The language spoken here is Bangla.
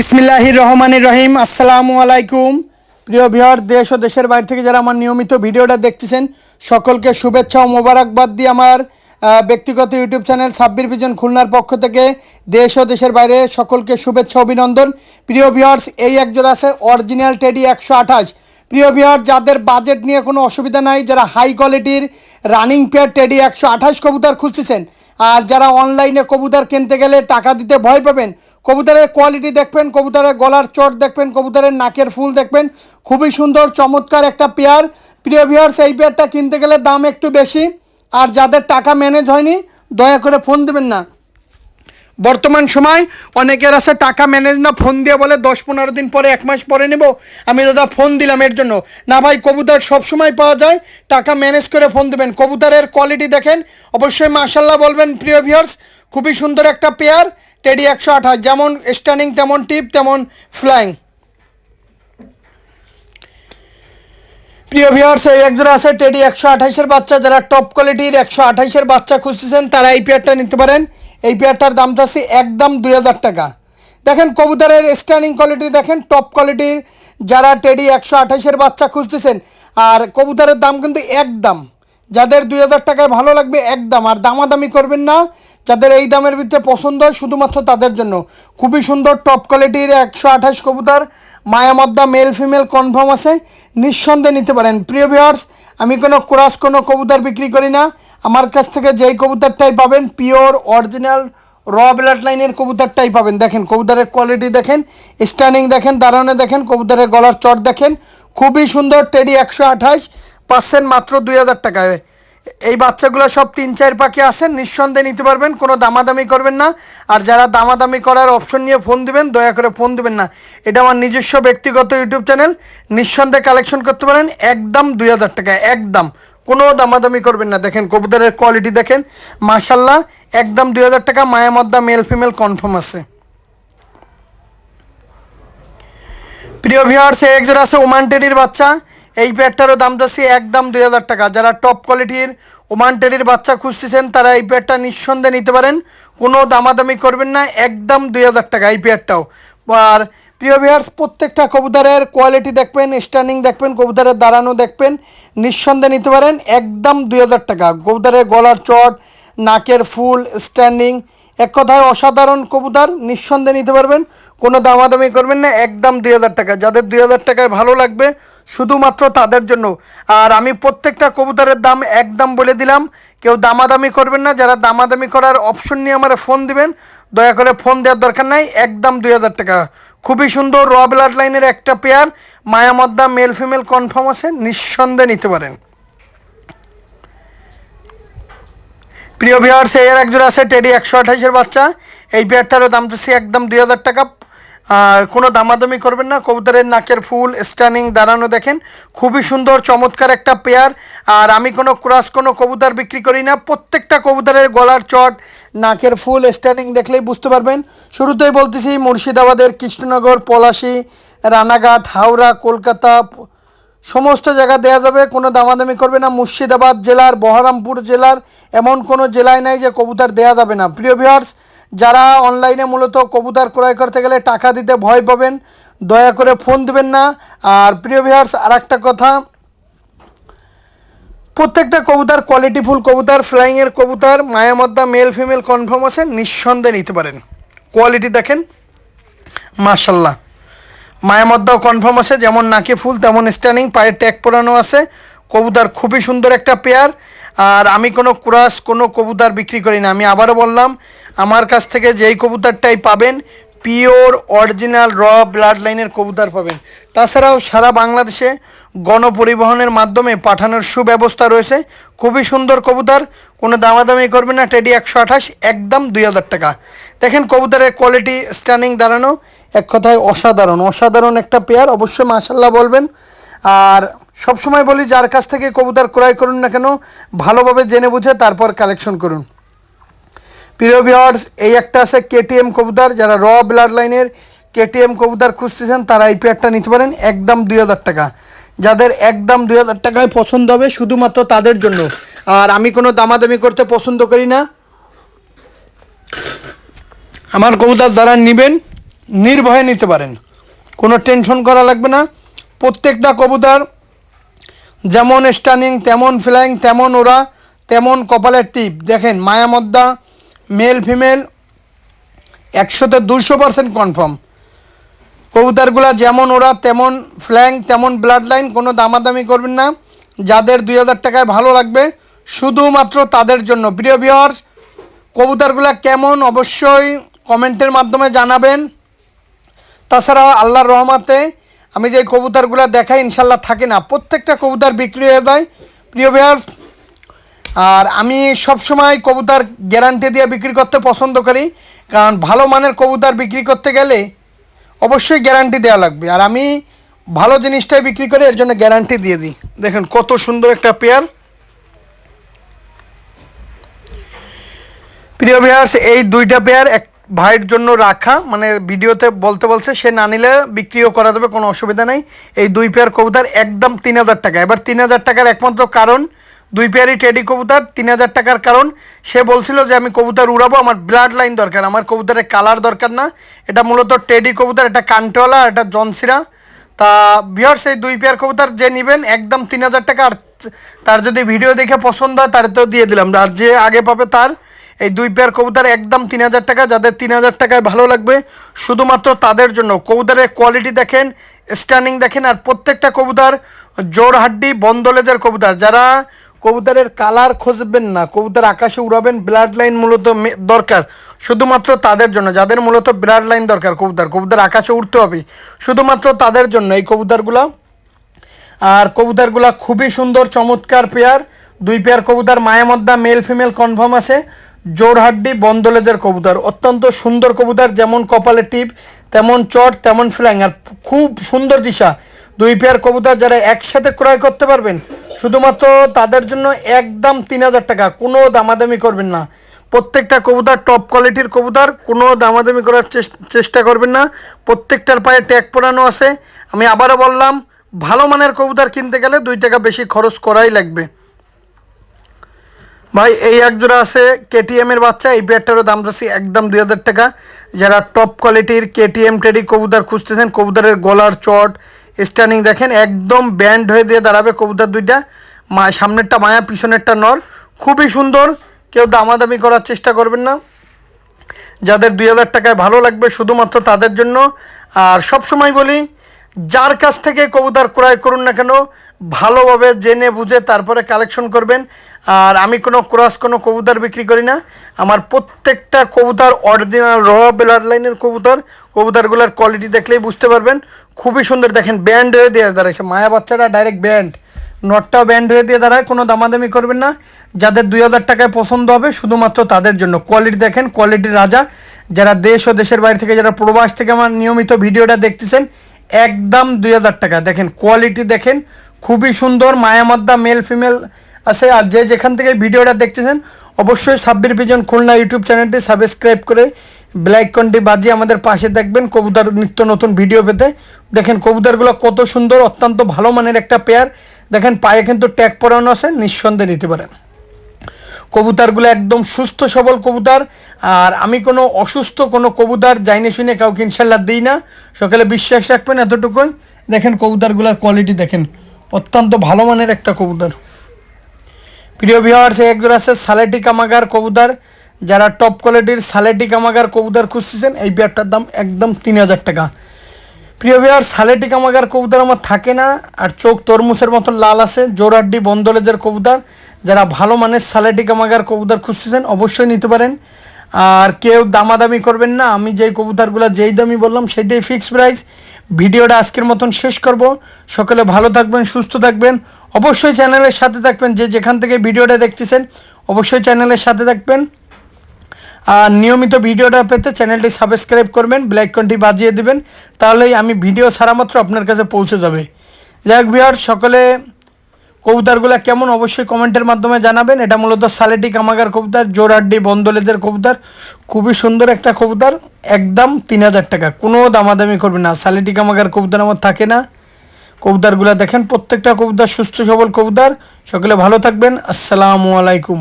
বিসমিল্লাহির রহমান রহিম, আসসালামু আলাইকুম। প্রিয় বিহার দেশ ও দেশের বাইরে থেকে যারা আমার নিয়মিত ভিডিওটা দেখতেছেন, সকলকে শুভেচ্ছা ও মোবারকবাদ দিয়ে আমার ব্যক্তিগত ইউটিউব চ্যানেল সাব্বির ভিজন খুলনার পক্ষ থেকে দেশ ও দেশের বাইরে সকলকে শুভেচ্ছা অভিনন্দন। প্রিয় বিহার্স এই একজন আছে অরিজিনাল টেডি একশো আঠাশ। প্রিয় বিহার যাদের বাজেট নিয়ে কোনো অসুবিধা নাই, যারা হাই কোয়ালিটির রানিং পেয়ার টেডি একশো আঠাশ কবুতর খুঁজতেছেন, আর যারা অনলাইনে কবুতর কিনতে গেলে টাকা দিতে ভয় পাবেন, কবুতরের কোয়ালিটি দেখবেন, কবুতরের গলার চট দেখবেন, কবুতরের নাকের ফুল দেখবেন, খুবই সুন্দর, চমৎকার একটা পেয়ার প্রিয় ভিউয়ার্স এই পেয়ারটা কিনতে গেলে দাম একটু বেশি, আর যাদের টাকা ম্যানেজ হয়নি, দয়া করে ফোন দেবেন না। বর্তমান সময় অনেকের আছে টাকা ম্যানেজ না ফোন দিয়ে বলে, দশ পনেরো দিন পরে এক মাস পরে নেব। আমি দাদা ফোন দিলাম এর জন্য। না ভাই, কবুতর সবসময় পাওয়া যায়, টাকা ম্যানেজ করে ফোন দেবেন। কবুতরের কোয়ালিটি দেখেন। অবশ্যই মার্শাল্লাহ বলবেন, প্রিয় ভিউয়ার্স খুবই সুন্দর একটা পেয়ার টেডি একশো আঠাশ। যেমন স্ট্যান্ডিং তেমন টিপ তেমন ফ্লাইং প্রিয় ভিউয়ার্স এই একজোড়া আছে টেডি একশো আঠাইশের বাচ্চা। যারা টপ কোয়ালিটির একশো আঠাইশের বাচ্চা খুঁজতেছেন, তারা এই পেয়ারটা নিতে পারেন। এই পেয়ারটার দাম থাকছে একদম দুই হাজার টাকা। দেখেন কবুতরের স্ট্যান্ডিং কোয়ালিটি দেখেন টপ কোয়ালিটির যারা টেডি একশো আঠাশের বাচ্চা খুঁজতেছেন, আর কবুতরের দাম কিন্তু একদম। যাদের দুই হাজার টাকায় ভালো লাগবে একদম, আর দামাদামি করবেন না। যাদের এই দামের ভিতরে পছন্দ হয়, শুধুমাত্র তাদের জন্য। খুবই সুন্দর টপ কোয়ালিটির একশো আঠাশ কবুতর মায়ামদ্দা মেল ফিমেল কনফার্ম আছে। নিঃসন্দেহে নিতে পারেন। প্রিয় ভিউয়ার্স আমি কোনো ক্রাস, কোনো কবুতর বিক্রি করি না। আমার কাছ থেকে যেই কবুতরটাই পাবেন পিওর অরিজিনাল র ব্লাড লাইনের কবুতরটাই পাবেন। দেখেন, কবুতরের কোয়ালিটি দেখেন স্ট্যান্ডিং দেখেন দাঁড়ানো দেখেন, কবুতরের গলার চট দেখেন। খুবই সুন্দর টেডি একশো আঠাশ পার্সেন্ট মাত্র দুই হাজার টাকায়। এই বাচ্চাগুলো সব তিন চার পাখি আছেন, নিঃসন্দেহে নিতে পারবেন, কোনো দামাদামি করবেন না। আর যারা দামাদামি করার অপশন নিয়ে ফোন দিবেন, দয়া করে ফোন দিবেন না। এটা আমার নিজস্ব ব্যক্তিগত ইউটিউব চ্যানেল নিঃসন্দেহে কালেকশন করতে পারেন, একদম দুই হাজার টাকা একদম। কোনো দামাদামি করবেন না। দেখেন, কবুতরের কোয়ালিটি দেখেন মাশাল্লাহ একদম দুই হাজার টাকা মায়ামদ্দা মেল ফিমেল কনফার্ম আছে। প্রিয় ভিউয়ার্স এক জোড়া আছে ওমান টেডির বাচ্চা। এই প্যাডটারও দাম যাচ্ছে একদম দুই হাজার টাকা। যারা টপ কোয়ালিটির ওমান টেডির বাচ্চা খুঁজতেছেন, তারা এই প্যাডটা নিঃসন্দেহে নিতে পারেন। কোনো দামাদামি করবেন না, একদম দুই হাজার টাকা এই প্যাডটাও আর প্রিয় ভিউয়ার্স প্রত্যেকটা কবুতরের কোয়ালিটি দেখবেন স্ট্যান্ডিং দেখবেন, কবুতরের দাঁড়ানো দেখবেন, নিঃসন্দেহে নিতে পারেন, একদম দুই হাজার টাকা। কবুতরের গলার চট, নাকের ফুল স্ট্যান্ডিং এক কথায় অসাধারণ কবুতর, নিঃসন্দেহে নিতে পারবেন। কোনো দামাদামি করবেন না, একদম দুই হাজার টাকা। যাদের দুই হাজার টাকায় ভালো লাগবে, শুধুমাত্র তাদের জন্য। আর আমি প্রত্যেকটা কবুতরের দাম একদম বলে দিলাম। কেউ দামাদামি করবেন না, যারা দামাদামি করার অপশন নিয়ে আমার ফোন দিবেন, দয়া করে ফোন দেওয়ার দরকার নাই, একদম দুই হাজার টাকা। খুবই সুন্দর র ব্লাড লাইনের একটা পেয়ার মায়ামদ্দা মেল ফিমেল কনফার্ম আছে, নিঃসন্দেহে নিতে পারেন। প্রিয় ভিউয়ার্স এর একজন আছে টেডি একশো আঠাইশের বাচ্চা। এই পেয়ারটারও দাম চাচ্ছি একদম দুই হাজার টাকা। আর কোনো দামাদামি করবেন না, কবুতরের নাকের ফুল স্ট্যান্ডিং দাঁড়ানো দেখেন। খুবই সুন্দর, চমৎকার একটা পেয়ার আর আমি কোনো ক্রাস কোনো কবুতর বিক্রি করি না। প্রত্যেকটা কবুতরের গলার চট, নাকের ফুল স্ট্যানিং দেখলেই বুঝতে পারবেন। শুরুতেই বলতেছি, মুর্শিদাবাদের কৃষ্ণনগর, পলাশি, রানাঘাট, হাওড়া, কলকাতা সমস্ত জায়গা দেওয়া যাবে, কোনো দামাদামি করবে না। মুর্শিদাবাদ জেলার, বহরমপুর জেলার, এমন কোনো জেলায় নাই যে কবুতর দেওয়া যাবে না। প্রিয় ভিউয়ার্স যারা অনলাইনে মূলত কবুতর ক্রয় করতে গেলে টাকা দিতে ভয় পাবেন, দয়া করে ফোন দিবেন না। আর প্রিয় ভিউয়ার্স আর একটা কথা, প্রত্যেকটা কবুতর কোয়ালিটিফুল কবুতর ফ্লাইংয়ের কবুতর মায়ামদ্দা মেল ফিমেল কনফার্ম আছে নিঃসন্দেহে নিতে পারেন। কোয়ালিটি দেখেন মার্শাল্লাহ মায়ামদ্দাও কনফার্ম আছে, যেমন নাকে ফুল, তেমন স্ট্যান্ডিং পায়ে ট্যাগ পরানো আছে। কবুতর খুবই সুন্দর একটা পেয়ার আর আমি কোনো ক্রাস, কোনো কবুতর বিক্রি করি না। আমি আবারও বললাম, আমার কাছ থেকে যেই কবুতরটাই পাবেন, পিওর অরিজিনাল র ব্লাড লাইনের কবুতর পাবেন। তাছাড়াও সারা বাংলাদেশে গণপরিবহনের মাধ্যমে পাঠানোর সুব্যবস্থা রয়েছে। খুবই সুন্দর কবুতার, কোনো দামাদামি করবে না। টেডি একশো আঠাশ, একদম দুই হাজার টাকা। দেখেন কবুতরের কোয়ালিটি স্ট্যান্ডিং দাঁড়ানো, এক কথায় অসাধারণ অসাধারণ একটা পেয়ার অবশ্যই মাসাল্লাহ বলবেন। আর সবসময় বলি, যার কাছ থেকে কবুতর ক্রয় করুন না কেন, ভালোভাবে জেনে বুঝে তারপর কালেকশন করুন। প্রিয় ভিওয়ার্স এই একটা আছে কেটিএম কবুতর, যারা র ব্লাড লাইনের কেটিএম কবুতর খুঁজতেছেন, তারা এই পেয়ারটা নিতে পারেন, একদম দুই হাজার টাকা। যাদের একদম দুই হাজার টাকায় পছন্দ হবে, শুধুমাত্র তাদের জন্য। আর আমি কোনো দামাদামি করতে পছন্দ করি না। আমার কবুতর যারা নেবেন, নির্ভয়ে নিতে পারেন। কোনো টেনশন করা লাগবে না। প্রত্যেকটা কবুতর যেমন স্টানিং তেমন ফ্লাইং তেমন ওরা, তেমন কপালের টিপ। দেখেন, মায়ামদ্দা মেল ফিমেল একশোতে দুশো পার্সেন্ট কনফার্ম কবুতরগুলা যেমন ওরা, তেমন ফ্ল্যাং তেমন ব্লাড লাইন কোনো দামাদামি করবেন না। যাদের দুই হাজার টাকায় ভালো লাগবে, শুধুমাত্র তাদের জন্য। প্রিয় ভিওয়ার্স কবুতরগুলা কেমন? অবশ্যই কমেন্টের মাধ্যমে জানাবেন। তাছাড়া আল্লাহর রহমাতে আমি যে কবুতরগুলো দেখাই ইনশাল্লাহ থাকে না। প্রত্যেকটা কবুতর বিক্রি হয়ে যায়। প্রিয় ভিওয়ার্স আর আমি সবসময় কবুতর গ্যারান্টি দিয়ে বিক্রি করতে পছন্দ করি। কারণ ভালো মানের কবুতর বিক্রি করতে গেলে অবশ্যই গ্যারান্টি দেওয়া লাগবে। আর আমি ভালো জিনিসটাই বিক্রি করি, এর জন্য গ্যারান্টি দিয়ে দিই। দেখেন কত সুন্দর একটা পেয়ার। প্রিয় ভিউয়ার্স এই দুইটা পেয়ার এক ভাইয়ের জন্য রাখা মানে ভিডিওতে বলতে বলছে, সে না নিলে বিক্রিও করা দেবে কোনো অসুবিধা নেই। এই দুই পেয়ার কবুতর একদম তিন হাজার টাকা। এবার তিন হাজার টাকার একমাত্র কারণ, দুই পেয়ারই টেডি কবুতর, তিন হাজার টাকার কারণ, সে বলছিল যে আমি কবুতর উড়াবো, আমার ব্লাড লাইন দরকার, আমার কবুতরের কালার দরকার না। এটা মূলত টেডি কবুতর, এটা কান্টওয়ালা এটা জনসিরা। তা বিহার সেই দুই পেয়ার কবুতর যে নেবেন, একদম তিন হাজার টাকা, আর তার যদি ভিডিও দেখে পছন্দ হয়, তার তো দিয়ে দিলাম। আর যে আগে পাবে তার, এই দুই পেয়ার কবুতর একদম তিন হাজার টাকা, যাদের তিন হাজার টাকায় ভালো লাগবে, শুধুমাত্র তাদের জন্য। কবুতরের কোয়ালিটি দেখেন স্ট্যান্ডিং দেখেন, আর প্রত্যেকটা কবুতর জোর হাড্ডি বন্দলেজের কবুতর। যারা কবুতরের কালার খুঁজবেন না, কবুতর আকাশে উড়াবেন ব্লাড লাইন মূলত দরকার। শুধুমাত্র তাদের জন্য, যাদের মূলত ব্লাড লাইন দরকার কবুতর কবুতর আকাশে উঠতে হবে। শুধুমাত্র তাদের জন্য এই কবুতরগুলো। আর কবুতরগুলো খুবই সুন্দর, চমৎকার পেয়ার দুই পেয়ার কবুতর মায়ামদ্দা মেল ফিমেল কনফার্ম আছে। জোরহাড্ডি বন্দলেজের কবুতর, অত্যন্ত সুন্দর কবুতর, যেমন কপালে টিপ, তেমন চট, তেমন ফ্ল্যাং আর খুব সুন্দর দিশা। দুই পেয়ার কবুতর যারা একসাথে ক্রয় করতে পারবেন, শুধুমাত্র তাদের জন্য একদম তিন হাজার টাকা। কোনো দামাদামি করবেন না। প্রত্যেকটা কবুতর টপ কোয়ালিটির কবুতর, কোনো দামাদামি করার চেষ্টা করবেন না। প্রত্যেকটার পায়ে ট্যাগ পরানো আছে। আমি আবারও বললাম ভালো মানের কবুতর কিনতে গেলে দুই টাকা বেশি খরচ করাই লাগবে। ভাই, এই এক জোড়া আছে কেটিএম এর বাচ্চা, এই পেয়ারটারও দাম যাচ্ছে একদম দুই হাজার টাকা। যারা টপ কোয়ালিটির কেটিএম টেডি কবুতর খুঁজতেছেন, কবুতরের গলার চট স্ট্যান্ডিং দেখেন, একদম ব্যান্ড হয়ে দিয়ে দাঁড়াবে কবুতর দুইটা। মা, সামনেরটা মায়া, পিছনেরটা নর। খুবই সুন্দর, কেউ দামাদামি করার চেষ্টা করবেন না। যাদের দুই হাজার টাকায় ভালো লাগবে শুধুমাত্র তাদের জন্য। আর সব সময় বলি যার কাছ থেকে কবুতর ক্রয় করুন না কেন, ভালোভাবে জেনে বুঝে তারপরে কালেকশন করবেন। আর আমি কোনো ক্রস কোনো কবুতর বিক্রি করি না। আমার প্রত্যেকটা কবুতর অরিজিনাল র ব্লাড লাইনের কবুতর। কবুতরগুলোর কোয়ালিটি দেখলেই বুঝতে পারবেন। খুবই সুন্দর দেখেন ব্যান্ড হয়ে দিয়ে দাঁড়াইছে। মায়া বাচ্চাটা ডাইরেক্ট ব্যান্ড নটটাও ব্যান্ড হয়ে দিয়ে দাঁড়ায়, কোনো দামাদামি করবেন না। যাদের দুই হাজার টাকায় পছন্দ হবে, শুধুমাত্র তাদের জন্য। কোয়ালিটি দেখেন কোয়ালিটির রাজা। যারা দেশ ও দেশের বাইরে থেকে, যারা প্রবাস থেকে আমার নিয়মিত ভিডিওটা দেখতেছেন একদম দুই হাজার টাকা। দেখেন কোয়ালিটি দেখেন, খুবই সুন্দর, মায়ামদ্দা মেল ফিমেল আছে। আর যে যেখান থেকে ভিডিওটা দেখতেছেন, অবশ্যই সাব্বির পিজন খুলনা ইউটিউব চ্যানেলটি সাবস্ক্রাইব করে ব্ল্যাক কন্টি বাজিয়ে আমাদের পাশে দেখবেন কবুতর নিত্য নতুন ভিডিও পেতে। দেখেন, কবুতরগুলো কত সুন্দর, অত্যন্ত ভালো মানের একটা পেয়ার দেখেন, পায়ে কিন্তু ট্যাগ পরানো আছে, নিঃসন্দেহে নিতে পারেন। কবুতরগুলো একদম সুস্থ, সবল কবুতর। আর আমি কোনো অসুস্থ, কোনো কবুতর যাইনে শুনে কাউকে ইনশাল্লাহ দিই না। সকালে বিশ্বাস রাখবেন এতটুকুই দেখেন কবুতরগুলোর কোয়ালিটি দেখেন। অত্যন্ত ভালো মানের একটা কবুতর। প্রিয় ভিওয়ার্স একজন আছে, সালেটি কামাগার কবুতর। যারা টপ কোয়ালিটির সালেটি কামাগার কবুতর খুঁজতেছেন, এই পেয়ারটার দাম একদম তিন হাজার টাকা। প্রিয় বিহার সালেটি কামাগার কবুতর আমার থাকে না, আর চোখ তরমুজের মতন লাল আছে জোরাড্ডি বন্দলেজের কবুতর। যারা ভালো মানের সালেটি কামাগার কবুতর খুঁজতেছেন, অবশ্যই নিতে পারেন। আর কেউ দামাদামি করবেন না, আমি যেই কবুতরগুলো যেই দামি বললাম, সেটাই ফিক্স প্রাইস ভিডিওটা আজকের মতন শেষ করব। সকলে ভালো থাকবেন, সুস্থ থাকবেন। অবশ্যই চ্যানেলের সাথে থাকবেন, যে যেখান থেকে ভিডিওটা দেখতেছেন, অবশ্যই চ্যানেলের সাথে থাকবেন। আর নিয়মিত ভিডিওটা পেতে চ্যানেলটি সাবস্ক্রাইব করবেন ব্ল্যাক কন্টি বাজিয়ে দিবেন, তাহলেই আমি ভিডিও ছাড়া মাত্র আপনার কাছে পৌঁছে যাবে। যাই হোক সকলে কবুতরগুলো কেমন অবশ্যই কমেন্টের মাধ্যমে জানাবেন। এটা মূলত সালেটি কামাগার কবুতর জোরহাড্ডি বন্দলেদের কবুতর। খুবই সুন্দর একটা কবুতর, একদম তিন হাজার টাকা। কোনো দামাদামি করবে না। সালেটি কামাগার কবুতর আমার থাকে না। কবুতরগুলো দেখেন, প্রত্যেকটা কবুতর সুস্থ সবল কবুতর। সকলে ভালো থাকবেন। আসসালামু আলাইকুম।